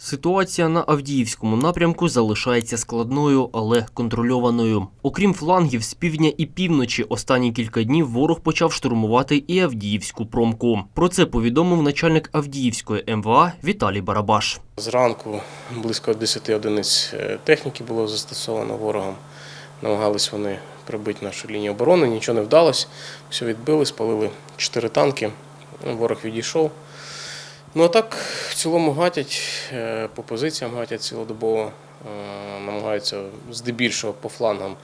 Ситуація на Авдіївському напрямку залишається складною, але контрольованою. Окрім флангів з півдня і півночі, останні кілька днів ворог почав штурмувати і Авдіївську промку. Про це повідомив начальник Авдіївської МВА Віталій Барабаш. Зранку близько 10 одиниць е, техніки було застосовано ворогом. Намагались вони прибити нашу лінію оборони, нічого не вдалося. Все відбили, спалили 4 танки. Ворог відійшов. Ну а так в цілому гатять, е, по позиціям гатять цілодобово, е, намагаються здебільшого по флангам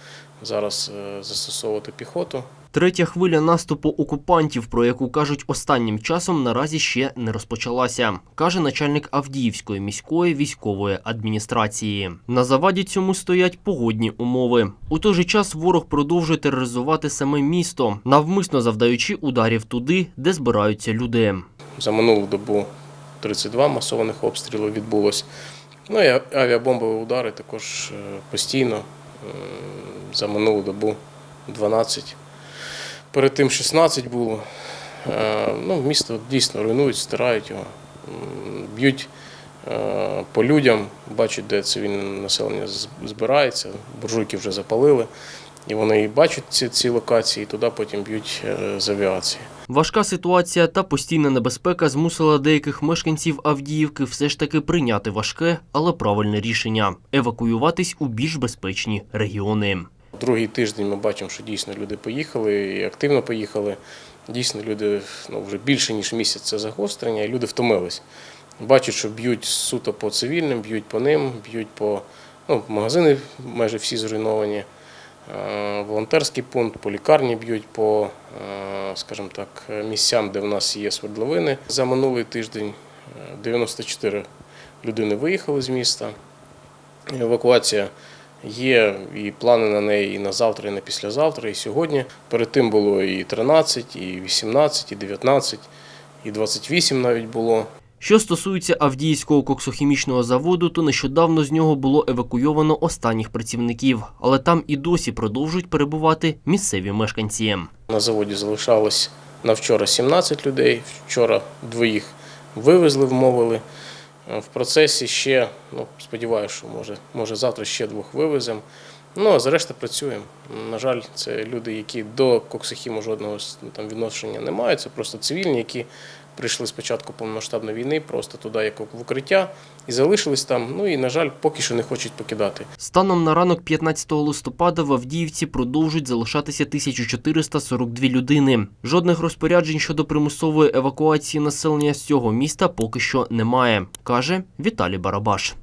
зараз е, застосовувати піхоту. Третя хвиля наступу окупантів, про яку кажуть останнім часом, наразі ще не розпочалася, каже начальник Авдіївської міської військової адміністрації. На заваді цьому стоять погодні умови. У той же час ворог продовжує тероризувати саме місто, навмисно завдаючи ударів туди, де збираються люди. За минулу добу 32 масованих обстрілів відбулось. Ну і авіабомбові удари також е, постійно. За минулу добу 12. Перед тим 16 було. Е, Ну, місто дійсно руйнують, стирають його, б'ють е, по людям, бачать, де цивільне населення збирається, буржуйки вже запалили. І вони і бачать ці, ці локації, і туди потім б'ють е, з авіації. Важка ситуація та постійна небезпека змусила деяких мешканців Авдіївки все ж таки прийняти важке, але правильне рішення евакуюватись у більш безпечні регіони. Другий тиждень ми бачимо, що дійсно люди поїхали і активно поїхали. Дійсно, люди ну, вже більше ніж місяць це загострення, і люди втомились. Бачать, що б'ють суто по цивільним, б'ють по ним, б'ють по ну, магазини майже всі зруйновані. Е, Волонтерський пункт, по лікарні б'ють по, е, скажімо так, місцям, де в нас є свердловини. За минулий тиждень е, 94 людини виїхали з міста. Евакуація є і плани на неї і на завтра, і на післязавтра, і сьогодні. Перед тим було і 13, і 18, і 19, і 28 навіть було. Що стосується Авдіївського коксохімічного заводу, то нещодавно з нього було евакуйовано останніх працівників, але там і досі продовжують перебувати місцеві мешканці. На заводі залишалось на вчора 17 людей. Вчора двоїх вивезли, вмовили. В процесі ще, ну, сподіваюся, що може, може завтра ще двох вивеземо. Ну, а зрешта працюємо. На жаль, це люди, які до коксохіму жодного ну, там, відношення не мають. Це просто цивільні, які прийшли спочатку повномасштабної війни, просто туди як в укриття і залишились там. Ну і, на жаль, поки що не хочуть покидати. Станом на ранок 15 листопада в Авдіївці продовжують залишатися 1442 людини. Жодних розпоряджень щодо примусової евакуації населення з цього міста поки що немає, каже Віталій Барабаш.